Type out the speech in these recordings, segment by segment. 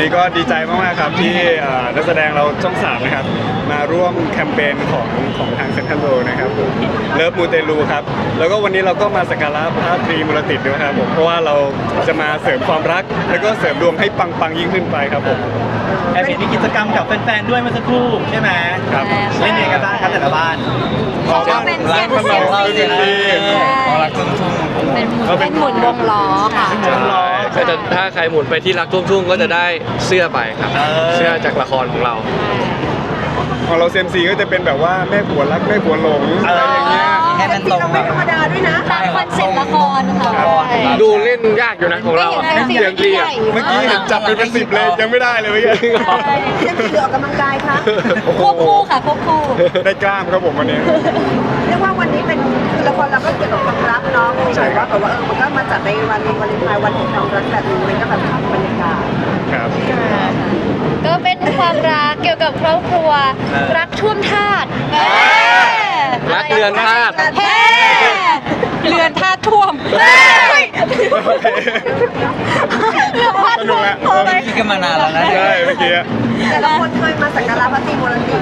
นนี้ก็ดีใจมากๆครับที่เอ่อนักแสดงเราช่องสามนะครับ มาร่วมแคมเปญของของทางเซ็นทรัลโลนะครับผมเลิฟมูเตลูครับ แล้วก็วันนี้เราก็มาสักการะพระตรีมุรติดด้วยครับผมเพราะว่าเราจะมาเสริมความรัก แล้วก็เสริมดวงให้ปังๆยิ่งขึ้นไปครับผมแอบเห็นมีกิจกรรมกับแฟนๆด้วยเมื่อสักครู่ใช่ไหมครับเล่นยังไงกันบ้างครับแต่ละบ้านเขาก็เป็นเซียนรักเซียนเราซีเซียนซีรักทุ่งทุ่ง เป็นหมุนเป็นหมุนวงล้อค่ะก็จะถ้าใครหมุนไปที่รักทุ่งทุ่งก็จะได้เสื้อไปครับ เออ เสื้อจากละครของเรา ของเราเซมซีก็จะเป็นแบบว่าแม่ผัวรักแม่ผัวหลงอะไรอย่างเงี้ยให้มันตรงไม่ธรรมดาด้วยนะตามคอนเซ็ปต์ละครค่ะดูเล่นยากอยู่นะของเราอะไม่เห็นเสียงดีอะ เมื่อกี้เห็นจับเป็นเป็นสิบเลยยังไม่ได้เลยเมื่อกี้เรื่องที่เหลือออกกำลังกายคะควบคู่ค่ะควบคู่ได้กล้ามครับผมวันนี้เรียกว่าวันนี้ รักเนาะใช่ว่าแบบว่าเออมันก็มาจัดในวันวาเลนไทน์วันแห่งความรักแบบนี้มันก็แบบทำบรรยากาศครับก็เป็นความรักเกี่ยวกับครอบครัวรักท่วมธาตุรักเรือนธาตุ เฮ้เรือนธาตุท่วม กันมานานแล้วนะใช่เมื่อกี้อะแต่ละคนเคยมาสักการะพระตรีมูรติ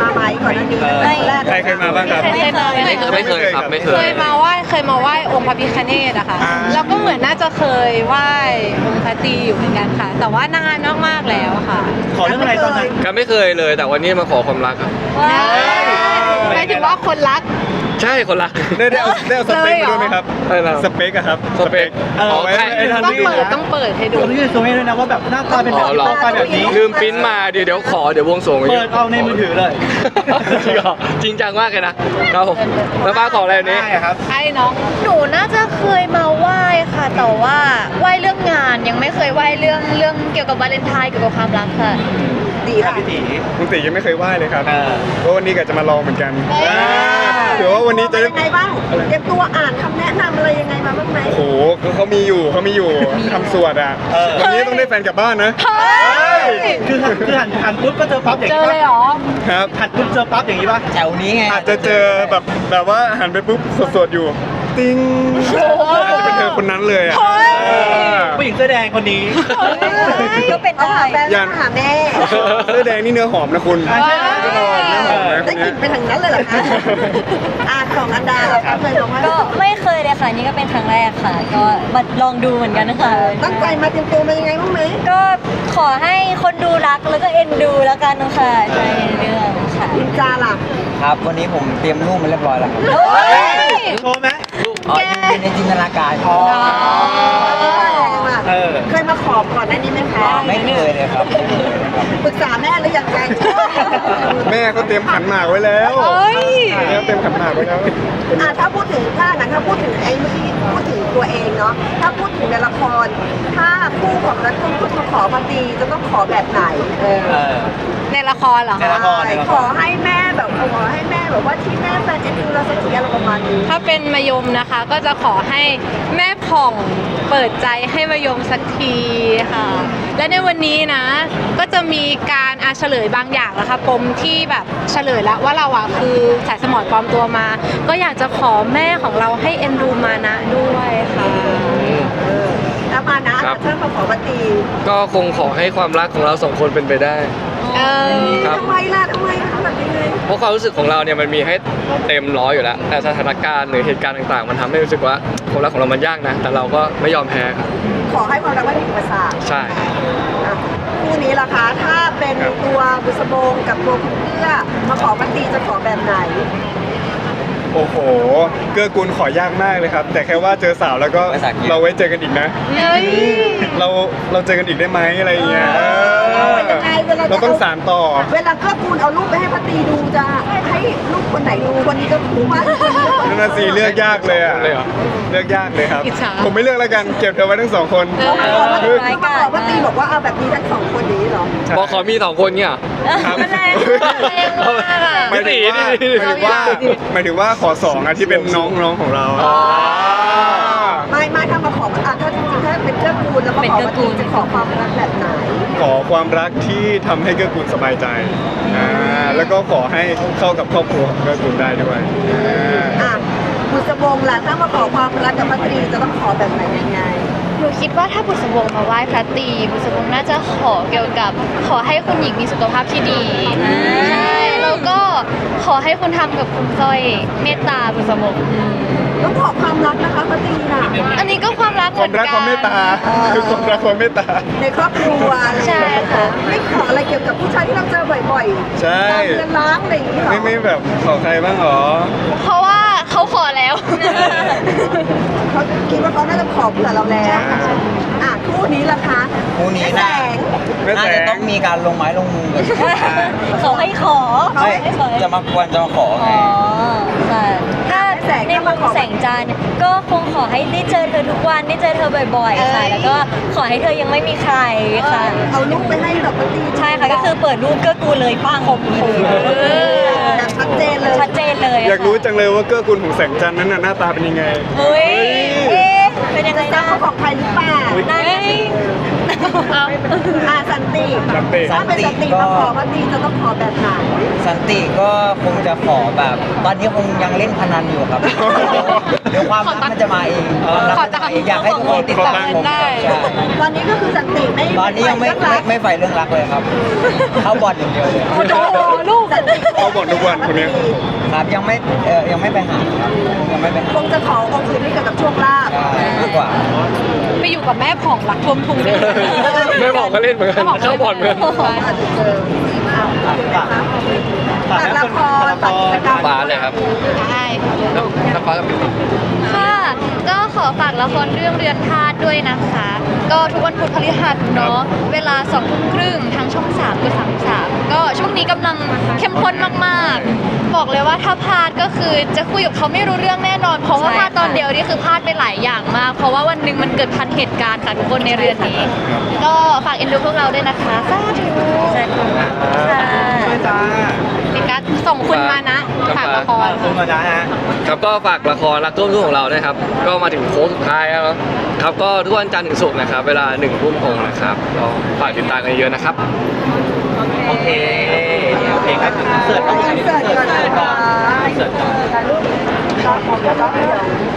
มาไหมก่อนหน้านี้แรกใครเคยมาบ้างครับ ไม่เคยไม่เคยไม่เคยครับไม่เคเคยยมาไหว้เคยมาไหว้องค์พระพิฆเนศอะค่ะอ่า แล้วก็เหมือนน่าจะเคยไหว้องค์พระตรีอยู่เหมือนกันค่ะ แต่ว่านานมากๆแล้วค่ะขอเรื่องอะไรตอนนั้น ก็ไม่เคยเลย แต่วันนี้มาขอความรักครับ หมายถึงว่าคนรัก ใช่คนรัก ได้ได้เอาได้เอาสเปคมาด้วยไหมครับอะไรนะสเปคอะครับสเปคเออไว้อ๋อใช่ไว้ทันต้องที่เปิดต้องเปิดให้ดูผมยืนตรงนี้ด้วยนะว่าแบบหน้าตาเป็นแบบอ๋อนี้เหรอ โปรไฟล์แบบนี้ ลืมปริ้นมาเดี๋ยวเดี๋ยวขอเดี๋ยววงสวงเปิดเอาในมือถือเลยจริงเหรอจริงจังมากเลยนะครับผมแล้วป้าขออะไรวันนี้ ได้ครับให้น้องหนูน่าจะเคยมาไหว้ค่ะ แต่ว่าไหว้เรื่องงานยังไม่เคยไหว้เรื่องเรื่องเกี่ยวกับวาเลนไทน์เกี่ยวกับความรักค่ะดีครัละบพี่ตีคุณติยังไม่เคยไหว้เลยครับเออ เพราะวันนี้ก็จะมาลองเหมือนกันเผื่อ ว่าวันนี้จะได้ ยังไงบ้างเตรียมตัวอ่านคำแนะนำอะไรยังไงมาบ้างไหมโอ้โหเขาเขามีอยู่เขามีอยู่ทำสวดอะเออ วันนี้ต้องได้แฟนกลับบ้านนะคือคือหันหันปุ๊บก็เจอปั๊บอย่างเจนี้อเลยเหรอ ครับ หันปุ๊บเจอปั๊บอย่างนี้ป่ะแถวนี้ไงอาจจะเจอแบบแบบว่าหันไปปุ๊บสดๆอยู่ ติ้งอาจจะเป็นเธอคนนั้นเลยอะเออผู้หญิงเสื้อแดงคนนี้ ก็เป็นเอาได้หาแฟนมาหาแม่ เสื้อแดงนี่เนื้อหอมนะคุณอ่าใช่ไหมเนื้อหอมเนื้อห อคะอ่านของอันดาเราเคยลองไหมก็ไม่เคยเลยค่ะนี่ก็เป็นครั้งแรกค่ะ ก็มาลองดูเหมือนกันนะคะตั้งใจมาเตรียมตัวมายังไงบ้างไหมก็ขอให้คนดูรักแล้วก็เอ็นดูแล้วกันค่ะในเรื่องค่ะคุณจาล่ะครับ วันนี้ผมเตรียมรูปมาเรียบร้อยแล้วครับเฮ้ยโชว์ไหมอ๋อในจินตนาการอ๋อเออเคยมาขอบก่อนหน้านี้ไหมคะไม่เคยเลยครับ ไม่เคยเลยครับปรึกษาแม่หรือยังไงแม่เขาเตรียมขันหมากไว้แล้วเอ้ย แม่เขาเตรียมขันหมากไว้แล้ว อะถ้าพูดถึงถ้านะถ้าพูดถึงไอ้เมื่อกี้พูดถึงตัวเองเนาะถ้าพูดถึงในละคร ถ้าคู่ของนักคุณพูดมาขอพอดีจะต้องขอแบบไหนเออเออ ในละครเหรอในคะ ละครในละคร ขอให้แม่แบบขอให้แม่แบบว่าที่แม่แฟนเอ็นดูเราสักทีอะไรประมาณนี้ ถ้าเป็นมายมนะคะก็จะขอให้แม่ผ่องเปิดใจให้มายมสักทีค่ะ และในวันนี้นะ ก็จะมีการอาเฉลยบางอย่างนะคะปมที่แบบเฉลยแล้วว่าเราอะคือสายสมอดปลอมตัวมา ก็อยากจะขอแม่ของเราให้เอ็นดูมานะด้วยค่ะแล้วมานะครับถ้ามาขอพอดีก็คงขอให้ความรักของเราสองคนเป็นไปได้เออ ครับ ทำไมล่ะทำไมคะแบบนี้เลยเพราะความรู้สึกของเราเนี่ยมันมีให้เต็มร้อยอยู่แล้ว แต่สถานการณ์หรือเหตุการณ์ต่างๆ มันทำให้รู้สึกว่าความรักของเรามันยากนะ แต่เราก็ไม่ยอมแพ้ครับขอให้ความรักไม่มีอุปสรรคใช่ อะคู่นี้ล่ะคะถ้าเป็นตัวบุษบงกับตัวคุณเพื่อมาขอพอดีจะขอแบบไหนโอ้โห เกื้อกูลขอยากมากเลยครับ แต่แค่ว่าเจอสาวแล้วก็ภาษาอังกฤษเราไว้เจอกันอีกนะ เฮ้ยเราเราเจอกันอีกได้ไหมอะไรอย่างเงี้ยเออยังไงเว ลาจะเราต้องสารต่อ เวลาเกื้อกูลเอารูปไปให้พอดีดูจะให้ลูกคนไหนดูคนนี้ก็คู่มั้ยนั่นน่ะสิเลือกยากเลยอะเลยเหรอ เลือกยากเลยครับ อิจฉา ผมไม่เลือกแล้วกันเก็บเธอไว้ทั้งสองคน เออ คือเขามาขอพอดีบอกว่าเอาแบบนี้ทั้งสองคนนี้เหรอ บอกขอมีสองคนเนี่ยเหรอครับ แรงแรงมากอะ หมายถึงว่าหมายถึงว่าหมายถึงว่าขอสองอะที่เป็นน้องน้องของเราอะ ไม่ไม่ถ้ามาขออะถ้าจริงๆถ้า เป็นเกื้อกูลแล้วมาขอพอดีจะขอความรักแบบไหนขอความรักที่ทำให้เกื้อกูลสบายใจอ่าแล้วก็ขอให้เข้ากับครอบครัวของเกื้อกูลได้ด้วยอ่าอะงล่ะถ้ามาขอความรักกับพัตรีจะต้องขอแบบไหนยังไง หนูคิดว่าถ้าบุษบงมาไหว้พระตรีบุษบงน่าจะขอเกี่ยวกับ ขอให้คุณหญิงมีสุขภาพที่ดีใช่แล้วก็ขอให้คุณทำกับคุณสร้อยเมตตาบุษบง ต้องขอความรักนะคะพัตรีน่ะอันนี้ก็ความรักเหคมืวาอมนรักกัความเมตตาคือความรักความเมตตาในครอบครัวอะไรอย่างใช่เงี้ยค่ะไม่ขออะไรเกี่ยวกับผู้ชายที่เราเจอบ่อยๆใช่ตามเรือนร้างอะไรอย่างนี้หรอไม่ไม่แบบขอใครบ้างหรอ เพราะว่าเขาขอแล้วเขาคิดว่าเขาน่าจะขอเผื่อเราแล้วอะคู่นี้ล่ะคะคู่นี้แสน่างแม่แสงน่าจะต้องมีการลงไม้ลงมือกันเขาให้ขอไม่จะมาควรจะมาขอไงอ๋อค่ะถ้า ในมุมแสงจันทร์ก็คงขอให้ได้เจอเธอทุกวันได้เจอเธอบ่อยๆค่ะ แล้วก็ขอให้เธอยังไม่มีใครค่ะ เอาลูกไปให้แบบพัตรีใช่ค่ะก็คือเปิดรูปเก็กูเลยปังคมคูแบบชัดเจนเลยชัดเจนเลยอยากรู้จังเลยว่าเกื้อกูลของแสงจันทร์นั้นน่ะหน้าตาเป็นยังไงเฮ้ยเอ๊ะเป็นยังไงจะนะเขาของใครหรือเปล่านั่น สิอะสันติสันติ ถ้าเป็นสันติมาขอพัตรีจะต้องขอแบบไหนสันติก็คงจะขอแบบ ตอนนี้คงยังเล่นพนันอยู่ครับเดี๋ยวความรักมันจะมาเองความรักมันจะมาเองอยากให้ทุกคนติดตามผมครับใช่ตอนนี้ก็คือสันติไม่ตอนนี้ยังไม่เรื่องไม่รักไม่ใฝ่เรื่องรักเลยครับ เข้าบอลอย่างเดียวเลยโอ้โหลูกสันติเขาบ่นทุกวันคนเนี้ย ครับยังไม่เออยังไม่ไปหาครับยังไม่ไปหาคงจะขอองค์อื่นที่เกี่ยวกับโชคลาภใช่มากกว่า ไปอยู่กับแม่ผ่องรักท่วมทุ่งด้วยไม่บอกก็เล่นเหมือนกันเข้าบอลเหมือนกัน อาจจะเจออ้าวฝากฝากฝากให้ละคนครฝากละครฝากกิจกรรมฟ้าเลยครับได้แล้วแล้วฟ้ากับค่ะ ก็ขอฝากละครเรื่องเรือนธาตุด้วยนะคะ ก็ทุกวันพุธพฤหัสเนาะเวลาสองทุ่มครึ่งทางช่อง3กับ33ก็ช่วงนี้กำลังเข้มข้นมากๆ บอกเลยว่าถ้าพลาดก็คือจะคุยกับเขาไม่รู้เรื่องแน่นอน เพราะว่าพลาดตอนเดียวนี่คือพลาดไปหลายอย่างมาก เพราะว่าวันหนึ่งมันเกิดพันเหตุการณ์ค่ะทุกคนในเรือนนี้ ก็ฝากเอ็นดูพวกเราด้วยนะคะสาธุด้วยจ้า มีการส่งคุณมานะฝากละ ครคุณมานะฮะครับก็ฝากละครรักท่วมทุ่งของเราด้วยครับ ก็มาถึงโค้งสุดท้ายแล้วครับก็ทุกวันจันทร์ถึงศุกร์นะครับ เวลาหนึ่งทุ่มตรงนะครับก็ฝากติดตามกันเยอะนะครับ โอเคโอเคครับเสิร์ฟก่อนอินเสิร์ตก่อนนะคะเสิร์ฟก่อน